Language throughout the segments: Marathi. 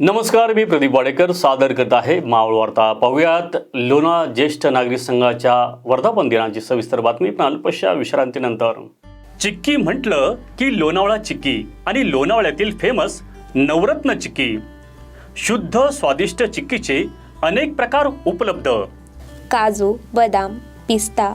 नमस्कार मी प्रदीप वाडेकर. सादर करत आहे मावळ वार्ता. पाहूयात लोणा ज्येष्ठ नागरिक संघाच्या वर्धापन दिनाची सविस्तर बातमी पण अल्पशा विश्रांतीनंतर. चिक्की म्हटलं की लोणावळा चिक्की आणि लोणावळ्यातील फेमस नवरत्न चिक्की. शुद्ध स्वादिष्ट चिक्कीचे अनेक प्रकार उपलब्ध. काजू बदाम पिस्ता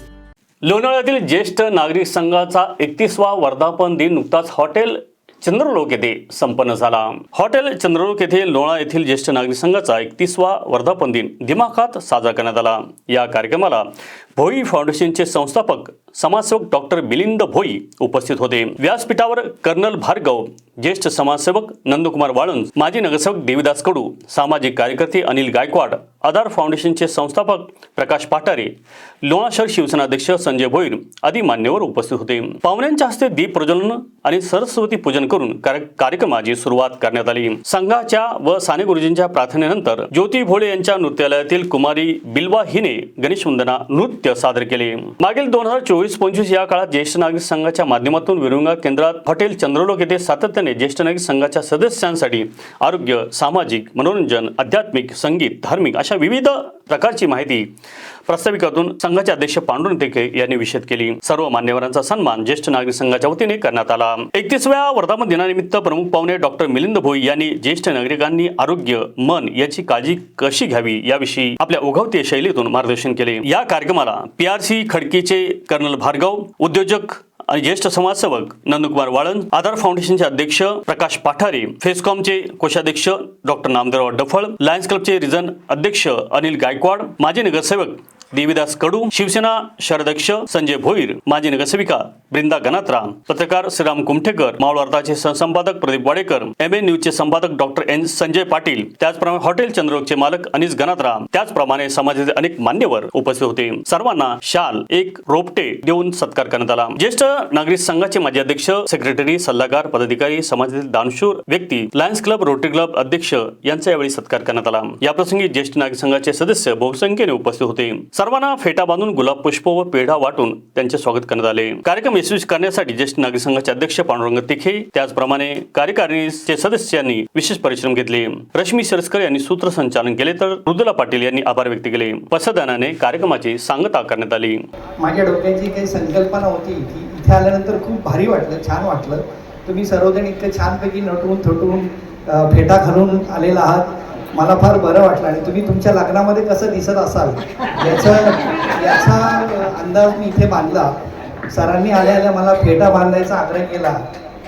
लोणावळ्यातील ज्येष्ठ नागरिक संघाचा एकतीसवा वर्धापन दिन नुकताच हॉटेल चंद्रलोक येथे संपन्न झाला. हॉटेल चंद्रलोक येथे लोणा येथील ज्येष्ठ नागरिक संघाचा एकतीसवा वर्धापन दिन दिमाखात साजरा करण्यात आला. या कार्यक्रमाला भोई फाउंडेशनचे संस्थापक समाजसेवक डॉक्टर मिलिंद भोई उपस्थित होते. व्यासपीठावर कर्नल भार्गव ज्येष्ठ समाजसेवक नंदकुमार वाळुंज माजी नगरसेवक देविदास कडू सामाजिक कार्यकर्ते अनिल गायकवाड आधार फाउंडेशनचे संस्थापक प्रकाश पाटारे लोणा शहर शिवसेना अध्यक्ष संजय भोईर आदी मान्यवर उपस्थित होते. पाहुण्यांच्या हस्ते दीप प्रज्वलन आणि सरस्वती पूजन करून कार्य- कार्यक्रमाची सुरुवात करण्यात आली. संघाच्या व साने गुरुजींच्या प्रार्थनेनंतर ज्योती भोळे यांच्या नृत्यालयातील कुमारी बिल्वा हिने गणेश वंदना नृत्य सादर केले. मागील दोन हजार चोवीस पंचवीस या काळात ज्येष्ठ नागरिक संघाच्या माध्यमातून विरुंगा केंद्रात हॉटेल चंद्रलोक येथे सातत्याने ज्येष्ठ नागरिक संघाच्या सदस्यांसाठी आरोग्य सामाजिक मनोरंजन आध्यात्मिक संगीत धार्मिक अशा विविध प्रकारची माहिती प्रस्ताविकातून संघाचे अध्यक्ष पांडुरंग टेके यांनी विषद केली. सर्व मान्यवरांचा सन्मान ज्येष्ठ नागरिक संघाच्या वतीने करण्यात आला. एकतीसव्या वर्धापन दिनानिमित्त प्रमुख पाहुणे डॉक्टर मिलिंद भोई यांनी ज्येष्ठ नागरिकांनी आरोग्य मन याची काळजी कशी घ्यावी याविषयी आपल्या ओघवतीय शैलीतून मार्गदर्शन केले. या कार्यक्रमाला पीआरसी खडकीचे कर्नल भार्गव उद्योजक आणि ज्येष्ठ समाजसेवक नंदकुमार वाळन आधार फाउंडेशनचे अध्यक्ष प्रकाश पाठारे फेसकॉमचे कोषाध्यक्ष डॉक्टर नामदेवराव डफळ लायन्स क्लबचे रिजन अध्यक्ष अनिल गायकवाड माजी नगरसेवक देविदास कडू शिवसेना शहराध्यक्ष संजय भोईर माजी नगरसेविका ब्रिंदा गनात्रा पत्रकार श्रीराम कुमठेकर मावळवार्ताचे सहसंपादक प्रदीप वाडेकर एम एन न्यूजचे संपादक डॉक्टर एन संजय पाटील त्याचप्रमाणे हॉटेल चंद्रलोकचे मालक अनिस गनात्रा त्याचप्रमाणे समाजाचे अनेक मान्यवर उपस्थित होते. सर्वांना शाल एक रोपटे देऊन सत्कार करण्यात आला. ज्येष्ठ नागरिक संघाचे माजी अध्यक्ष सेक्रेटरी सल्लागार पदाधिकारी समाजातील दानशूर व्यक्ती लायन्स क्लब रोटरी क्लब अध्यक्ष यांचा यावेळी सत्कार करण्यात आला. याप्रसंगी ज्येष्ठ नागरिक संघाचे सदस्य बहुसंख्येने उपस्थित होते. सर्वांना फेटा बांधून गुलाब पुष्प व पेढा वाटून त्यांचे स्वागत करण्यात आले. कार्यक्रम यशस्वी करण्यासाठी ज्येष्ठ नागरिक संघाचे अध्यक्ष पांडुरंग तिखे त्याचप्रमाणे कार्यकारिणीचे सदस्यांनी विशेष परिश्रम घेतले. रश्मी सरस्कर यांनी सूत्रसंचालन केले तर मृदुला पाटील यांनी आभार व्यक्त केले. पसदानाने कार्यक्रमाची सांगता करण्यात आली. माझ्या डोक्याची काही संकल्पना होती की इथे आल्यानंतर खूप भारी वाटलं छान वाटलं. तुम्ही सर्वजण इतकं छानपैकी नटून थटून फेटा घालून आलेला आहात. मला फार बरं वाटलं. आणि तुम्ही तुमच्या लग्नामध्ये कसं दिसत असाल याचा याचा अंदाज मी इथे बांधला. सरांनी आल्या आल्या मला फेटा बांधायचा आग्रह केला.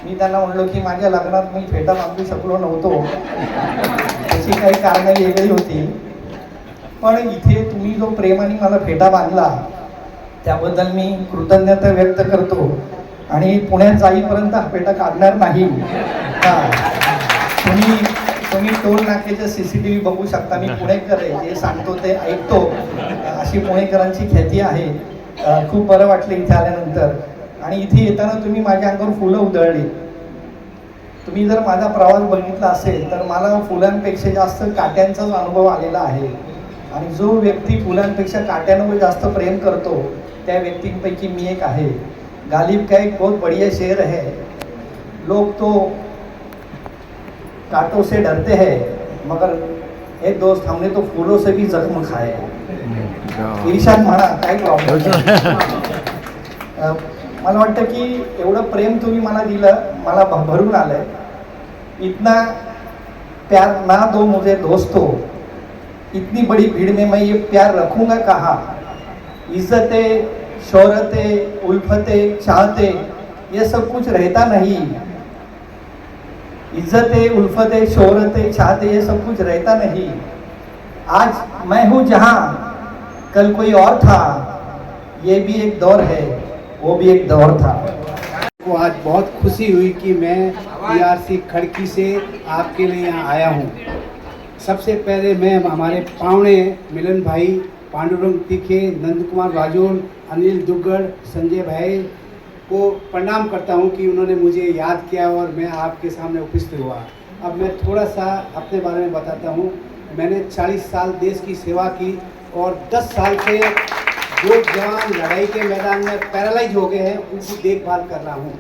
मी त्यांना म्हणलो की माझ्या लग्नात मी फेटा बांधू शकलो नव्हतो. त्याची काही कारणं वेगळी होती. पण इथे तुम्ही जो प्रेमाने मला फेटा बांधला त्याबद्दल मी कृतज्ञता व्यक्त करतो. आणि पुण्यात जाईपर्यंत हा फेटा काढणार नाही. हा. तुम्ही तुम्ही टोल नाक्याच्या सी सी टी व्ही बघू शकता. मी पुणेकर आहे जे सांगतो ते ऐकतो. अशी पुणेकरांची ख्याती आहे. खूप बरं वाटलं इथे आल्यानंतर. आणि इथे येताना तुम्ही माझ्या अंगावर फुलं उधळली. तुम्ही जर माझा प्रवास बघितला असेल तर मला फुलांपेक्षा जास्त काट्यांचाच अनुभव आलेला आहे. आणि जो व्यक्ती फुलांपेक्षा काट्यांवर जास्त प्रेम करतो त्या व्यक्तींपैकी मी एक आहे. गालिब का एक बहुत बढ़िया शेर है लोग तो कांटों से डरते हैं मगर एक दोस्त हमने तो फूलों से भी जख्म खाए इर्शाद म्हणा काय प्रॉब्लेम मला वाटतं की एवढं प्रेम तुम्ही मला दिलं मला भरून आलंय. इतना प्यार ना दो मुझे दोस्तों इतनी बड़ी भीड़ में मैं ये प्यार रखूंगा कहाँ? इज्जतें शोहरतें उल्फतें चाहते ये सब कुछ रहता नहीं। इज्जतें, उल्फतें, शोहरतें, चाहते, ये सब कुछ रहता नहीं। आज मैं हूँ जहाँ, कल कोई और था, ये भी एक दौर है, वो भी एक दौर था। को आज बहुत खुशी हुई कि मैं पीआरसी खड़की से आपके लिए यहाँ आया हूँ। सबसे पहले मैं हमारे पावने मिलन भाई, पांडुरंग तीखे नंद कुमार बाजोल अनिल दुग्गड़ संजय भाई को प्रणाम करता हूँ कि उन्होंने मुझे याद किया और मैं आपके सामने उपस्थित हुआ। अब मैं थोड़ा सा अपने बारे में बताता हूँ। मैंने 40 साल देश की सेवा की और 10 साल से जो जवान लड़ाई के मैदान में पैरालाइज हो गए हैं उनकी देखभाल कर रहा हूँ।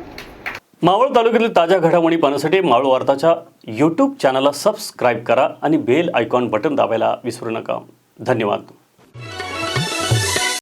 मावळ तालुक्यातील ताज्या घडामोडी पाहण्यासाठी मावळ वार्ताच्या यूट्यूब चॅनलला सबस्क्राईब करा आणि बेल आयकॉन बटन दाबायला विसरू नका. धन्यवाद.